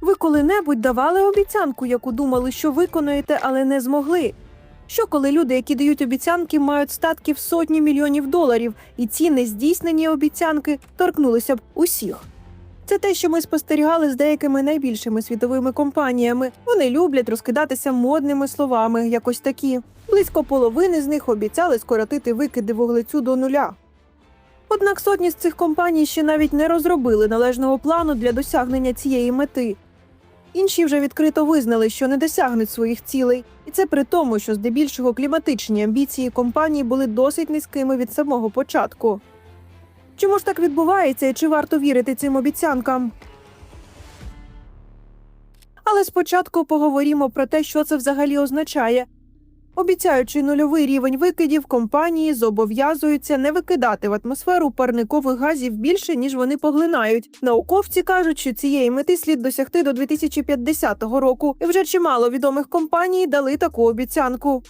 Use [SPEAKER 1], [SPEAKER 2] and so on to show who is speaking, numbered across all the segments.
[SPEAKER 1] Ви коли-небудь давали обіцянку, яку думали, що виконаєте, але не змогли. Що коли люди, які дають обіцянки, мають статки в сотні мільйонів доларів, і ці нездійснені обіцянки торкнулися б усіх. Це те, що ми спостерігали з деякими найбільшими світовими компаніями. Вони люблять розкидатися модними словами, якось такі. Близько половини з них обіцяли скоротити викиди вуглецю до нуля. Однак сотні з цих компаній ще навіть не розробили належного плану для досягнення цієї мети. Інші вже відкрито визнали, що не досягнуть своїх цілей, і це при тому, що здебільшого кліматичні амбіції компанії були досить низькими від самого початку. Чому ж так відбувається і чи варто вірити цим обіцянкам? Але спочатку поговоримо про те, що це взагалі означає. Обіцяючи нульовий рівень викидів, компанії зобов'язуються не викидати в атмосферу парникових газів більше, ніж вони поглинають. Науковці кажуть, що цієї мети слід досягти до 2050 року, і вже чимало відомих компаній дали таку обіцянку.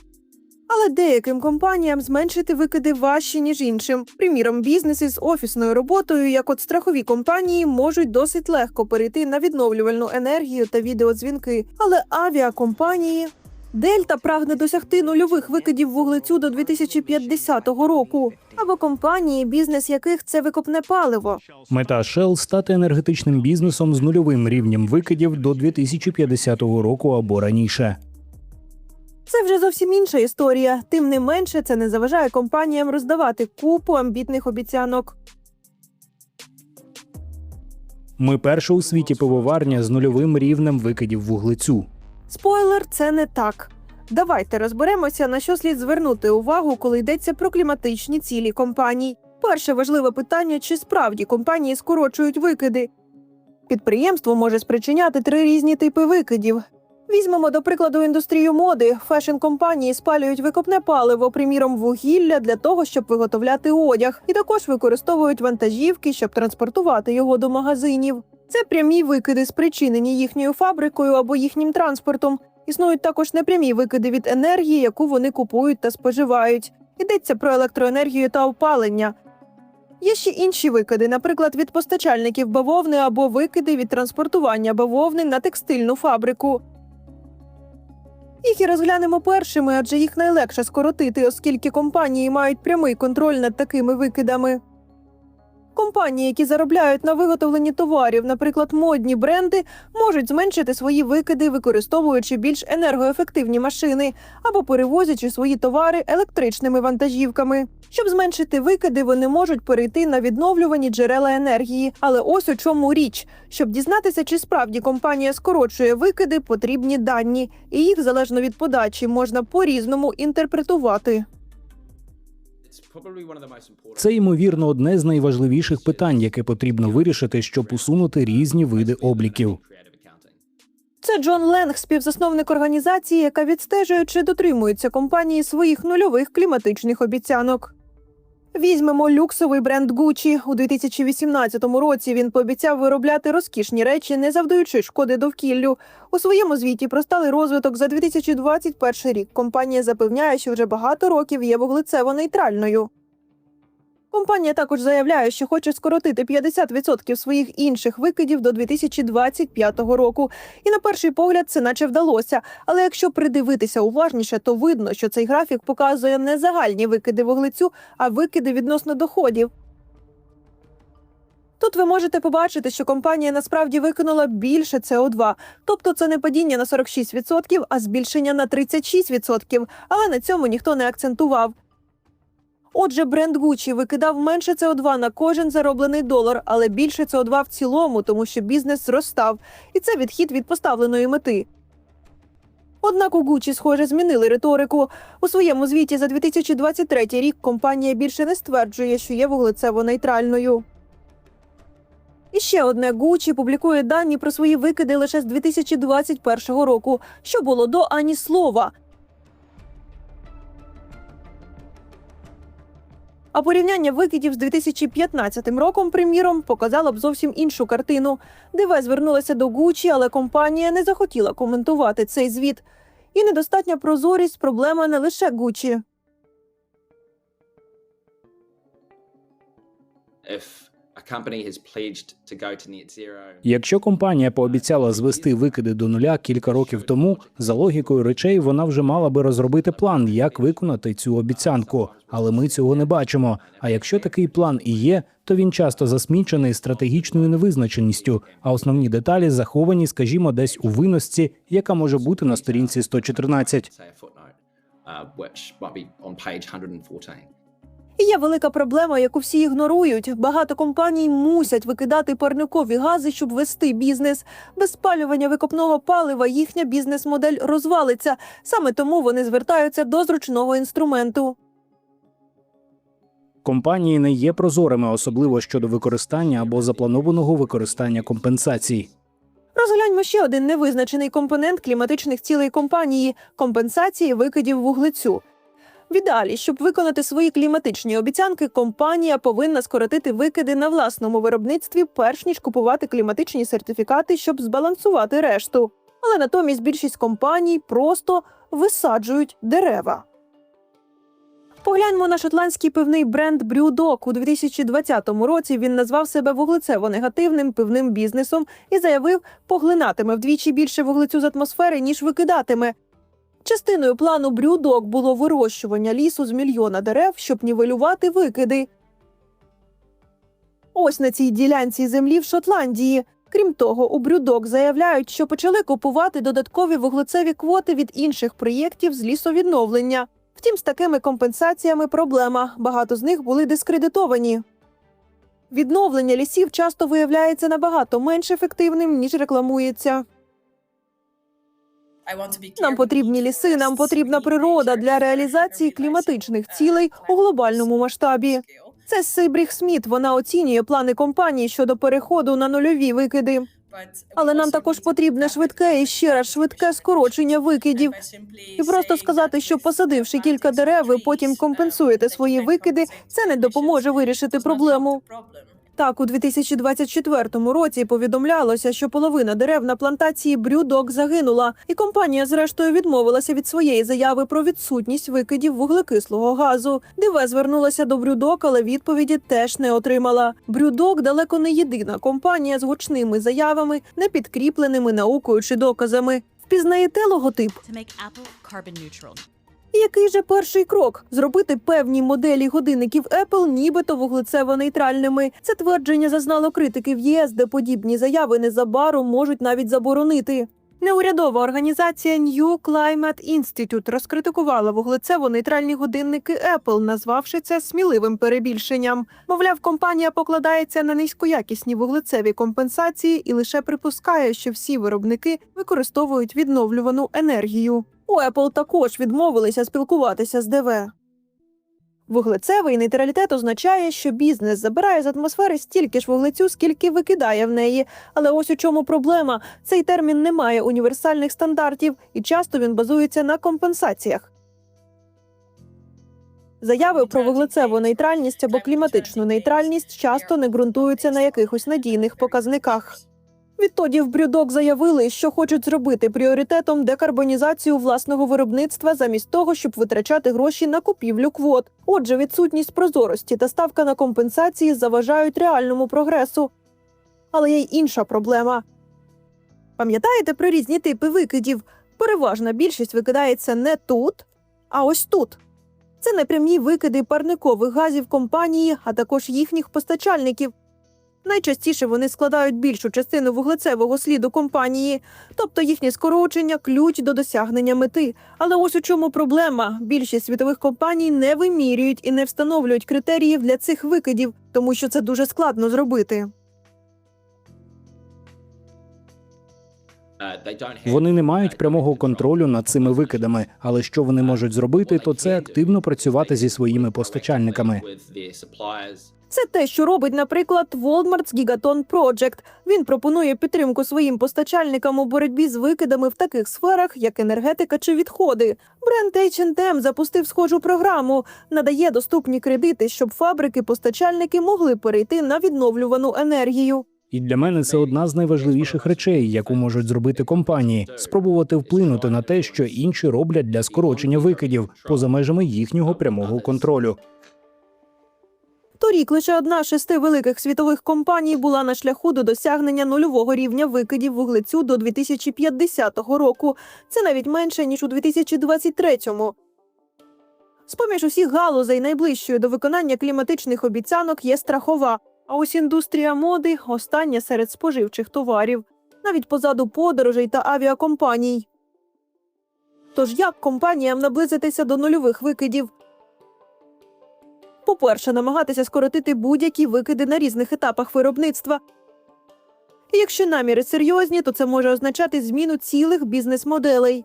[SPEAKER 1] Але деяким компаніям зменшити викиди важче, ніж іншим. Приміром, бізнеси з офісною роботою, як от страхові компанії, можуть досить легко перейти на відновлювальну енергію та відеодзвінки. Але авіакомпанії Дельта прагне досягти нульових викидів вуглецю до 2050 року. Або компанії, бізнес яких це викопне паливо.
[SPEAKER 2] Мета Shell – стати енергетичним бізнесом з нульовим рівнем викидів до 2050 року або раніше.
[SPEAKER 1] Це вже зовсім інша історія. Тим не менше, це не заважає компаніям роздавати купу амбітних обіцянок.
[SPEAKER 2] Ми перша у світі пивоварня з нульовим рівнем викидів вуглецю.
[SPEAKER 1] Спойлер, це не так. Давайте розберемося, на що слід звернути увагу, коли йдеться про кліматичні цілі компаній. Перше важливе питання: чи справді компанії скорочують викиди? Підприємство може спричиняти три різні типи викидів. Візьмемо до прикладу індустрію моди. Фешн-компанії спалюють викопне паливо, приміром вугілля для того, щоб виготовляти одяг, і також використовують вантажівки, щоб транспортувати його до магазинів. Це прямі викиди, спричинені їхньою фабрикою або їхнім транспортом. Існують також непрямі викиди від енергії, яку вони купують та споживають. Йдеться про електроенергію та опалення. Є ще інші викиди, наприклад, від постачальників бавовни або викиди від транспортування бавовни на текстильну фабрику. Їх і розглянемо першими, адже їх найлегше скоротити, оскільки компанії мають прямий контроль над такими викидами. Компанії, які заробляють на виготовленні товарів, наприклад, модні бренди, можуть зменшити свої викиди, використовуючи більш енергоефективні машини або перевозячи свої товари електричними вантажівками. Щоб зменшити викиди, вони можуть перейти на відновлювані джерела енергії. Але ось у чому річ: щоб дізнатися, чи справді компанія скорочує викиди, потрібні дані, і їх залежно від подачі можна по-різному інтерпретувати.
[SPEAKER 2] Це ймовірно одне з найважливіших питань, яке потрібно вирішити, щоб усунути різні види обліків.
[SPEAKER 1] Це Джон Ленг, співзасновник організації, яка відстежує, чи дотримуються компанії своїх нульових кліматичних обіцянок. Візьмемо люксовий бренд Gucci. У 2018 році він пообіцяв виробляти розкішні речі, не завдаючи шкоди довкіллю. У своєму звіті про сталий розвиток за 2021 рік компанія запевняє, що вже багато років є вуглецево-нейтральною. Компанія також заявляє, що хоче скоротити 50% своїх інших викидів до 2025 року. І на перший погляд це наче вдалося. Але якщо придивитися уважніше, то видно, що цей графік показує не загальні викиди вуглецю, а викиди відносно доходів. Тут ви можете побачити, що компанія насправді викинула більше СО2. Тобто це не падіння на 46%, а збільшення на 36%. Але на цьому ніхто не акцентував. Отже, бренд Gucci викидав менше СО2 на кожен зароблений долар, але більше СО2 в цілому, тому що бізнес зростав, і це відхід від поставленої мети. Однак у Gucci, схоже, змінили риторику. У своєму звіті за 2023 рік компанія більше не стверджує, що є вуглецево-нейтральною. І ще одне Gucci публікує дані про свої викиди лише з 2021 року, що було до ані слова. А порівняння викидів з 2015 роком, приміром, показало б зовсім іншу картину. ДВ звернулася до Гучі, але компанія не захотіла коментувати цей звіт. І недостатня прозорість проблема не лише Гучі.
[SPEAKER 2] Якщо компанія пообіцяла звести викиди до нуля кілька років тому, за логікою речей вона вже мала би розробити план, як виконати цю обіцянку. Але ми цього не бачимо. А якщо такий план і є, то він часто засмічений стратегічною невизначеністю, а основні деталі заховані, скажімо, десь у виносці, яка може бути на сторінці 114.
[SPEAKER 1] Є велика проблема, яку всі ігнорують. Багато компаній мусять викидати парникові гази, щоб вести бізнес. Без спалювання викопного палива їхня бізнес-модель розвалиться. Саме тому вони звертаються до зручного інструменту.
[SPEAKER 2] Компанії не є прозорими, особливо щодо використання або запланованого використання компенсацій.
[SPEAKER 1] Розгляньмо ще один невизначений компонент кліматичних цілей компанії компенсації викидів вуглецю. В ідеалі, щоб виконати свої кліматичні обіцянки, компанія повинна скоротити викиди на власному виробництві, перш ніж купувати кліматичні сертифікати, щоб збалансувати решту. Але натомість більшість компаній просто висаджують дерева. Погляньмо на шотландський пивний бренд Brewdog. У 2020 році він назвав себе вуглецево-негативним пивним бізнесом і заявив, поглинатиме вдвічі більше вуглецю з атмосфери, ніж викидатиме. Частиною плану Брюдок було вирощування лісу з мільйона дерев, щоб нівелювати викиди. Ось на цій ділянці землі в Шотландії. Крім того, у Брюдок заявляють, що почали купувати додаткові вуглецеві квоти від інших проєктів з лісовідновлення. Втім, з такими компенсаціями проблема. Багато з них були дискредитовані. Відновлення лісів часто виявляється набагато менш ефективним, ніж рекламується. Нам потрібні ліси, нам потрібна природа для реалізації кліматичних цілей у глобальному масштабі. Це Сибріх Сміт. Вона оцінює плани компанії щодо переходу на нульові викиди. Але нам також потрібне швидке і ще раз швидке скорочення викидів. І просто сказати, що посадивши кілька дерев, ви потім компенсуєте свої викиди, це не допоможе вирішити проблему. Так, у 2024 році повідомлялося, що половина дерев на плантації Брюдок загинула, і компанія зрештою відмовилася від своєї заяви про відсутність викидів вуглекислого газу. Диве звернулася до Брюдок, але відповіді теж не отримала. Брюдок далеко не єдина компанія з гучними заявами, не підкріпленими наукою чи доказами. Впізнаєте логотип? Який же перший крок зробити певні моделі годинників Apple нібито вуглецево-нейтральними? Це твердження зазнало критики в ЄС, де подібні заяви незабаром можуть навіть заборонити. Неурядова організація New Climate Institute розкритикувала вуглецево-нейтральні годинники Apple, назвавши це сміливим перебільшенням. Мовляв, компанія покладається на низькоякісні вуглецеві компенсації і лише припускає, що всі виробники використовують відновлювану енергію. У Apple також відмовилися спілкуватися з ДВ. Вуглецевий нейтралітет означає, що бізнес забирає з атмосфери стільки ж вуглецю, скільки викидає в неї. Але ось у чому проблема: цей термін не має універсальних стандартів, і часто він базується на компенсаціях. Заяви про вуглецеву нейтральність або кліматичну нейтральність часто не ґрунтуються на якихось надійних показниках. Відтоді в Брюдок заявили, що хочуть зробити пріоритетом декарбонізацію власного виробництва замість того, щоб витрачати гроші на купівлю квот. Отже, відсутність прозорості та ставка на компенсації заважають реальному прогресу. Але є й інша проблема. Пам'ятаєте про різні типи викидів? Переважна більшість викидається не тут, а ось тут. Це непрямі викиди парникових газів компанії, а також їхніх постачальників. Найчастіше вони складають більшу частину вуглецевого сліду компанії, тобто їхнє скорочення ключ до досягнення мети. Але ось у чому проблема: більшість світових компаній не вимірюють і не встановлюють критеріїв для цих викидів, тому що це дуже складно зробити.
[SPEAKER 2] Вони не мають прямого контролю над цими викидами, але що вони можуть зробити, то це активно працювати зі своїми постачальниками.
[SPEAKER 1] Це те, що робить, наприклад, Walmart's Gigaton Project. Він пропонує підтримку своїм постачальникам у боротьбі з викидами в таких сферах, як енергетика чи відходи. Бренд H&M запустив схожу програму, надає доступні кредити, щоб фабрики-постачальники могли перейти на відновлювану енергію.
[SPEAKER 2] І для мене це одна з найважливіших речей, яку можуть зробити компанії спробувати вплинути на те, що інші роблять для скорочення викидів поза межами їхнього прямого контролю.
[SPEAKER 1] Торік лише одна з шести великих світових компаній була на шляху до досягнення нульового рівня викидів вуглецю до 2050 року. Це навіть менше ніж у 2023-му. З-поміж усіх галузей найближчою до виконання кліматичних обіцянок є страхова. А ось індустрія моди остання серед споживчих товарів, навіть позаду подорожей та авіакомпаній. Тож як компаніям наблизитися до нульових викидів? По-перше, намагатися скоротити будь-які викиди на різних етапах виробництва. Якщо наміри серйозні, то це може означати зміну цілих бізнес-моделей.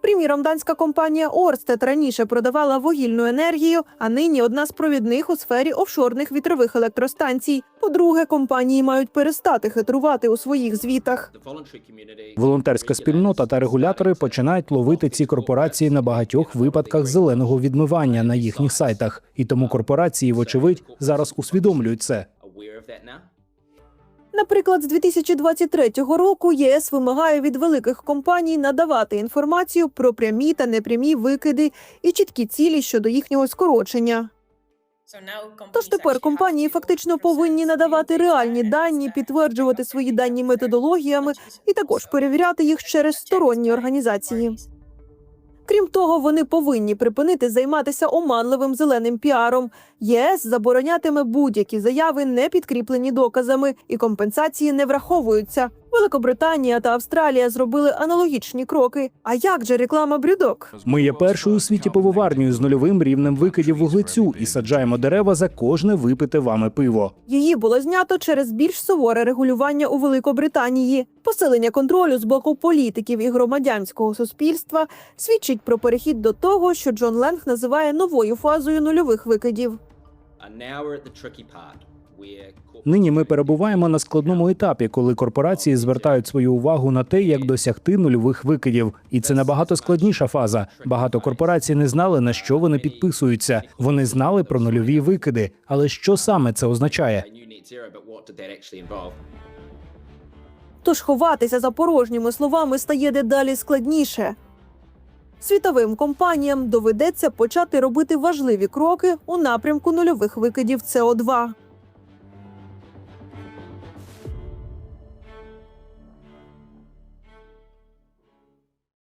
[SPEAKER 1] Приміром, данська компанія Орстед раніше продавала вугільну енергію, а нині одна з провідних у сфері офшорних вітрових електростанцій. По-друге, компанії мають перестати хитрувати у своїх звітах.
[SPEAKER 2] Волонтерська спільнота та регулятори починають ловити ці корпорації на багатьох випадках зеленого відмивання на їхніх сайтах, і тому корпорації, вочевидь, зараз усвідомлюють це.
[SPEAKER 1] Наприклад, з 2023 року єС вимагає від великих компаній надавати інформацію про прямі та непрямі викиди і чіткі цілі щодо їхнього скорочення. Тож тепер компанії фактично повинні надавати реальні дані, підтверджувати свої дані методологіями і також перевіряти їх через сторонні організації. Крім того, вони повинні припинити займатися оманливим зеленим піаром. ЄС заборонятиме будь-які заяви, не підкріплені доказами, і компенсації не враховуються. Великобританія та Австралія зробили аналогічні кроки. А як же реклама брюдок?
[SPEAKER 2] Ми є першою у світі пивоварнею з нульовим рівнем викидів вуглецю і саджаємо дерева за кожне випите вами пиво.
[SPEAKER 1] Її було знято через більш суворе регулювання у Великобританії. Посилення контролю з боку політиків і громадянського суспільства свідчить про перехід до того, що Джон Ленг називає новою фазою нульових викидів.
[SPEAKER 2] Нині ми перебуваємо на складному етапі, коли корпорації звертають свою увагу на те, як досягти нульових викидів. І це набагато складніша фаза. Багато корпорацій не знали на що вони підписуються. Вони знали про нульові викиди, але що саме це означає?
[SPEAKER 1] Тож ховатися за порожніми словами стає дедалі складніше. Світовим компаніям доведеться почати робити важливі кроки у напрямку нульових викидів СО2.